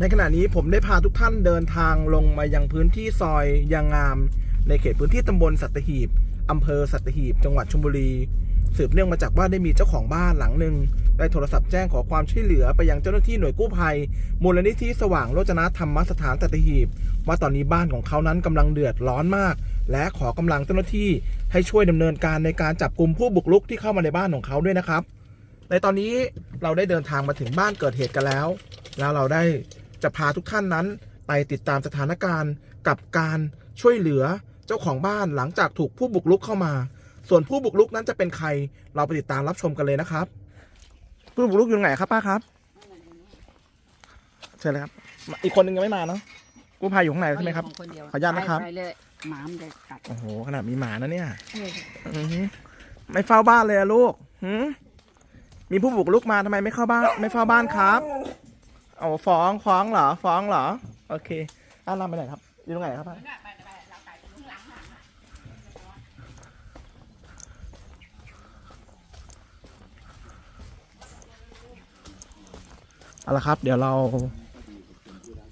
ในขณะนี้ผมได้พาทุกท่านเดินทางลงมายังพื้นที่ซอยยางงาม ในเขตพื้นที่ตำบลสัตหีบอำเภอสัตหีบ จังหวัดชลบุรี สืบเนื่องมาจากว่าได้มีเจ้าของบ้านหลังหนึ่งได้โทรศัพท์แจ้งขอความช่วยเหลือไปยังเจ้าหน้าที่หน่วยกู้ภัย มูลนิธิสว่างโรจนธรรมสถานสัตหีบ ว่าตอนนี้บ้านของเขานั้นกำลังเดือดร้อนมาก และขอกำลังเจ้าหน้าที่ให้ช่วยดำเนินการในการจับกลุ่มผู้บุกรุกที่เข้ามาในบ้านของเขาด้วยนะครับ ในตอนนี้เราได้เดินทางมาถึงบ้านเกิดเหตุกันแล้ว แล้วเราได้ จะพาทุกท่านนั้นไปติดตามสถานการณ์ กับการช่วยเหลือเจ้าของบ้านหลังจากถูกผู้บุกรุกเข้ามา ส่วนผู้บุกรุกนั้นจะเป็นใครเราไปติดตามรับชมกันเลยนะครับผู้บุกรุกอยู่ไหนครับป้าครับเชิญเลยครับ อีกคนนึงยังไม่มาเนาะกู้ภัยอยู่ข้างในใช่ไหมครับคนเดียวขออนุญาตนะครับ ไปเลยหมามันจะกัดโอ้โหขนาดมีหมานะเนี่ยเอออือหือไม่เฝ้าบ้านเลยอะลูกหืมมีผู้บุกรุกมาทำไมไม่เข้าบ้าน ไม่เฝ้าบ้านครับ เอาฟ้องฟ้องเหรอฟ้องเหรอ โอเคอะเราไปไหนครับ อยู่ตรงไหนครับเอาละครับ เดี๋ยวเรา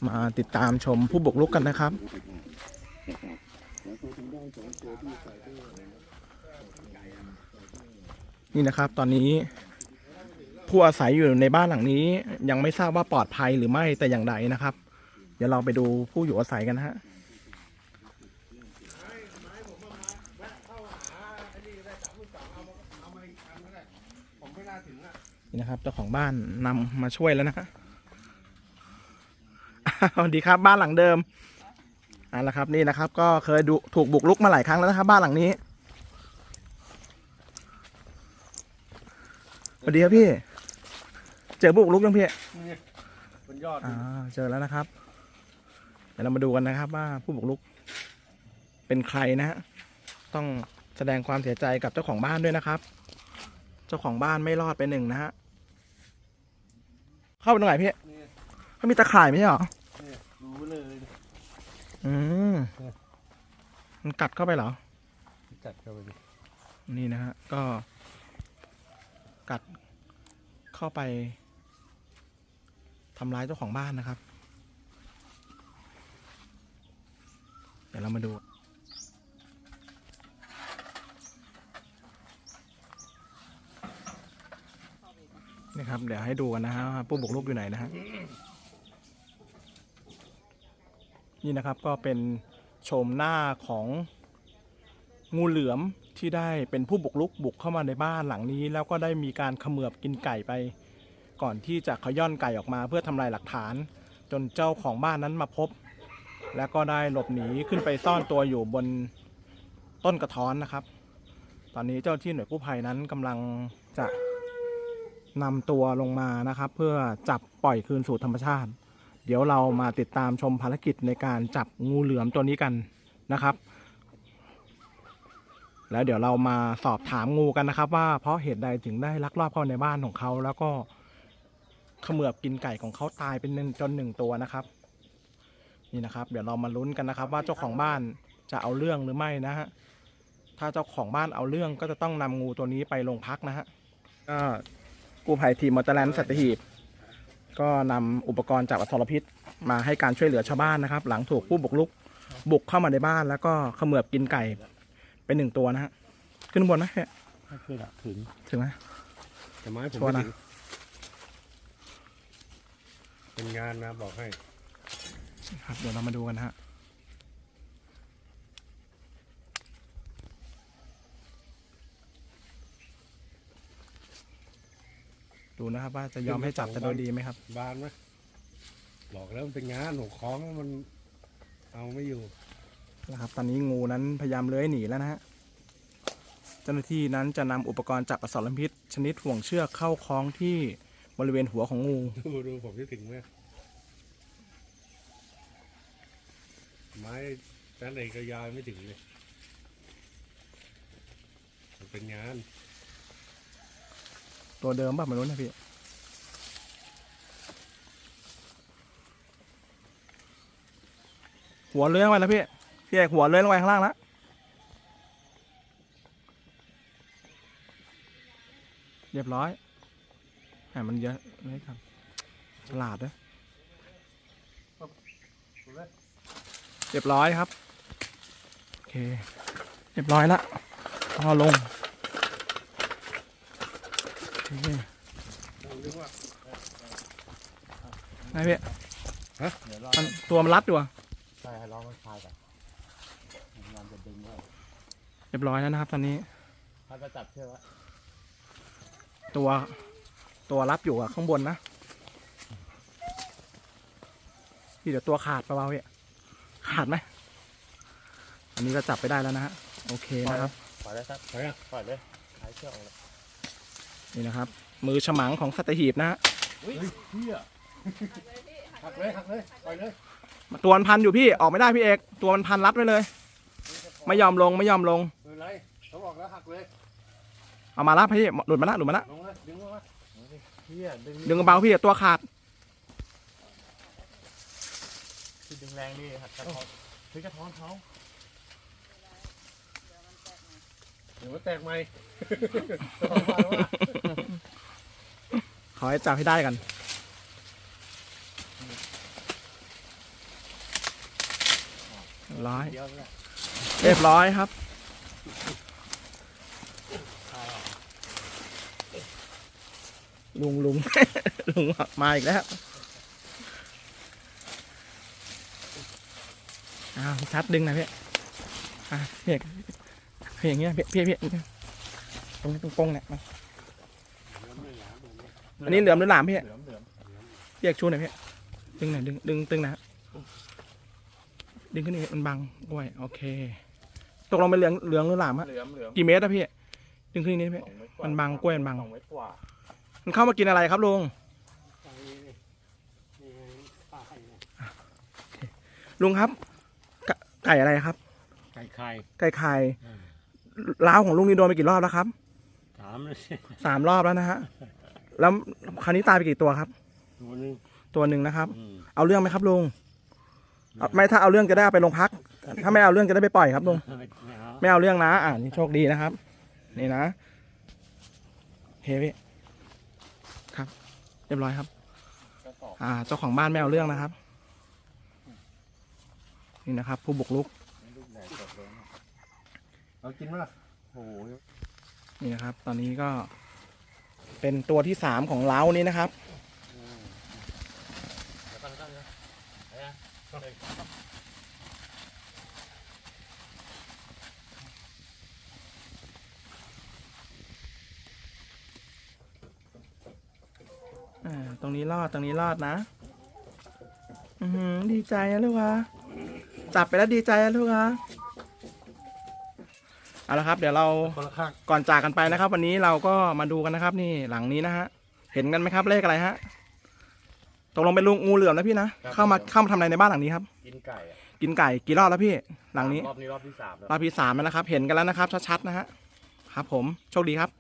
มาติดตามชมผู้บุกรุกกันนะครับนี่นะครับตอนนี้ ผู้อาศัยอยู่ในบ้านหลังนี้ ยังไม่ทราบว่าปลอดภัยหรือไม่แต่อย่างใดนะครับ เดี๋ยวเราไปดูผู้อยู่อาศัยกันฮะนี่นะครับเจ้าของบ้านนำมาช่วยแล้วนะฮะสวัสดีครับบ้านหลังเดิมอ่าละครับนี่นะครับ ก็เคยดูถูกบุกรุกมาหลายครั้งแล้วนะครับ บ้านหลังนี้สวัสดีครับพี่ เจอผู้บุกรุกยังพี่บนยอดอ่าเจอแล้วนะครับ เดี๋ยวเรามาดูกันนะครับ ว่าผู้บุกรุก เป็นใครนะฮะต้องแสดงความเสียใจกับเจ้าของบ้านด้วยนะครับ เจ้าของบ้านไม่รอดไปหนึ่งนะฮะเข้าไปตรงไหนพี่เขามีตะข่ายไม่ใช่เหรอเนี่ยรู้เลยอืมมันกัดเข้าไปเหรอจัดเข้าไปดินี่นะฮะก็กัดเข้าไปทำร้ายเจ้าของบ้านนะครับ เดี๋ยวเรามาดูนี่ครับ เดี๋ยวให้ดูกันนะฮะผู้บุกรุกอยู่ไหนนะฮะนี่นะครับก็เป็นโฉมหน้าของงูเหลือมที่ได้เป็นผู้บุกรุกบุกเข้ามาในบ้านหลังนี้ แล้วก็ได้มีการเขมือบกินไก่ไป ก่อนที่จะขย่อนไก่ออกมาเพื่อทำลายหลักฐาน จนเจ้าของบ้านนั้นมาพบ แล้วก็ได้หลบหนีขึ้นไปซ่อนตัวอยู่บนต้นกระท้อนนะครับ ตอนนี้เจ้าที่หน่วยกู้ภัยนั้นกำลังจะนำตัวลงมานะครับ เพื่อจับปล่อยคืนสู่ธรรมชาติ เดี๋ยวเรามาติดตามชมภารกิจในการจับงูเหลือมตัวนี้กันนะครับ แล้วเดี๋ยวเรามาสอบถามงูกันนะครับ ว่าเพราะเหตุใดถึงได้ลักลอบเข้าในบ้านของเขาแล้วก็ เขมือบกินไก่ของเขาตายเป็นหนึ่งจนหนึ่งตัวนะครับ นี่นะครับ เดี๋ยวเรามาลุ้นกันนะครับ ว่าเจ้าของบ้านจะเอาเรื่องหรือไม่นะฮะถ้าเจ้าของบ้านเอาเรื่องก็จะต้องนำงูตัวนี้ไปโรงพักนะฮะก็กู้ภัยทีมมอเตอร์แลนด์สัตหีบก็นำอุปกรณ์จากอสรพิษมาให้การช่วยเหลือชาวบ้านนะครับ หลังถูกผู้บุกรุกบุกเข้ามาในบ้านแล้วก็เขมือบกินไก่เป็นหนึ่งตัวนะฮะขึ้นบนไหมเนี่ยไม่เคยหลักถึงถึงไหมแต่ไม้ผมชัวร์ไม่นะถึง เป็นงานนะบอกให้ ครับเดี๋ยวเรามาดูกันนะฮะดูนะครับว่าจะยอมให้จับแต่โดยดีไหมครับ บานไหมบอกแล้วมันเป็นงานหัวคล้องมันเอาไม่อยู่นะครับ ตอนนี้งูนั้นพยายามเลื้อยหนีแล้วนะฮะเจ้าหน้าที่นั้นจะนำอุปกรณ์จับอสรพิษชนิดห่วงเชือกเข้าคล้องที่ บริเวณหัวของงู ดูดูผมจะถึงไหมไม้แต่ไหนก็ยาวไม่ถึงเลย มันเป็นงานตัวเดิมป่ะไม่รู้นะพี่ หัวเลื้อยลงไปแล้วพี่ พี่เอกหัวเลื้อยลงไปข้างล่างแล้วเรียบร้อย แหมมันเยอะเลยครับฉลาดด้วยเรียบร้อยครับ โอเค เรียบร้อยละเอาลงโอเคไงพี่เดี๋ยวรอมันตัวมันรัดอยู่อะใช่ให้ร้องมันคลายก่อนพยายามจะดึงไว้เรียบร้อยแล้วนะครับ ตอนนี้ถ้าจะจับเชือกไว้ตัว ตัวรับอยู่อะข้างบนนะพี่เดี๋ยวตัวขาดเปล่าๆพี่ขาดไหมอันนี้ก็จับไปได้แล้วนะฮะโอเคนะครับปล่อยเลยครับไปอะปล่อยเลยคลายเชือกออกเลยนี่นะครับ มือฉมังของสัตหีบนะฮะเฮ้ยเฮียหักเลยหักเลยปล่อยเลยตัวมันพันอยู่พี่ออกไม่ได้พี่เอกตัวมันพันรัดไว้เลย ไม่ยอมลงไม่ยอมลงไม่เป็นไรเขาบอกแล้วหักเลยเอามาละพี่หลุดมาละหลุดมาละลงเลยดึงมาเฮียดึงดึงเบาๆพี่ตัวขาด คือดึงแรงดิหักกระท้อนคือกระท้อนเขาเดี๋ยวมันแตกไหมขอให้จับให้ได้กันเรียบร้อยเดียวเลยเรียบร้อยครับ คลายออก ลุงลุงลุงมาอีกแล้วอ้าวชัดดึงหนะพี่อะพี่เอกพี่อย่างเงี้ยพี่พี่พี่ตรงนี้ตรงโป้งเนี่ยมาอันนี้เหลือมหรือหลามพี่เหลือมเหลือมพี่เอกชูหน่อยพี่ดึงหน่อยดึงดึงตึงนะฮะดึงขึ้นนี่มันบังกล้วยโอเค ตกลงเป็นเหลืองเหลืองหรือหลามฮะเหลือมเหลือมกี่เมตรอะพี่ดึงขึ้นนี่พี่สองเมตรกว่ามันบังกล้วยมันบังสองเมตรกว่ามันเข้ามากินอะไรครับลุงลุงครับไก่ไก่อะไรครับ ไก่ไข่ไก่ไข่ล้าวของลุงนี่โดนไปกี่รอบแล้วครับถามเลยสิสามรอบแล้วนะฮะแล้วคราวนี้ตายไปกี่ตัวครับ ตัวหนึงตัวหนึ่งนะครับอืมเอาเรื่องไหมครับลุงเอาไม่ถ้าเอาเรื่องจะได้เอาไปโรงพัก ถ้าไม่เอาเรื่องจะได้ไปปล่อยครับลุงไม่เอาไม่เอาเรื่องนะ อ่านี่โชคดีนะครับ นี่นะเฮ้พี่ ครับ เรียบร้อยครับกระสอบอ่า เจ้าของบ้านไม่เอาเรื่องนะครับ นี่นะครับ ผู้บุกรุก ลูกใหญ่สดเลยนะเอากินไหมล่ะโอ้โหนี่นะครับ ตอนนี้ก็ เป็นตัวที่สามของเล้านี้นะครับแล้วก็แล้วก็แล้วไปอะเดิน อ่าตรงนี้รอดตรงนี้รอดนะอือหือดีใจนะลูกวะจับไปแล้วดีใจนะลูกวะเอาละครับ เดี๋ยวเราคนละข้างก่อนจากกันไปนะครับ วันนี้เราก็มาดูกันนะครับนี่หลังนี้นะฮะเห็นกันไหมครับเลขอะไรฮะตกลงเป็นลุงงูเหลือมนะพี่นะเข้ามาเข้ามาทำอะไรในบ้านหลังนี้ครับ กินไก่อะกินไก่กี่รอบแล้วพี่ หลังนี้รอบนี้รอบที่สามแล้วรอบที่สามแล้วนะครับ เห็นกันแล้วนะครับชัดๆนะฮะครับ ผมโชคดีครับ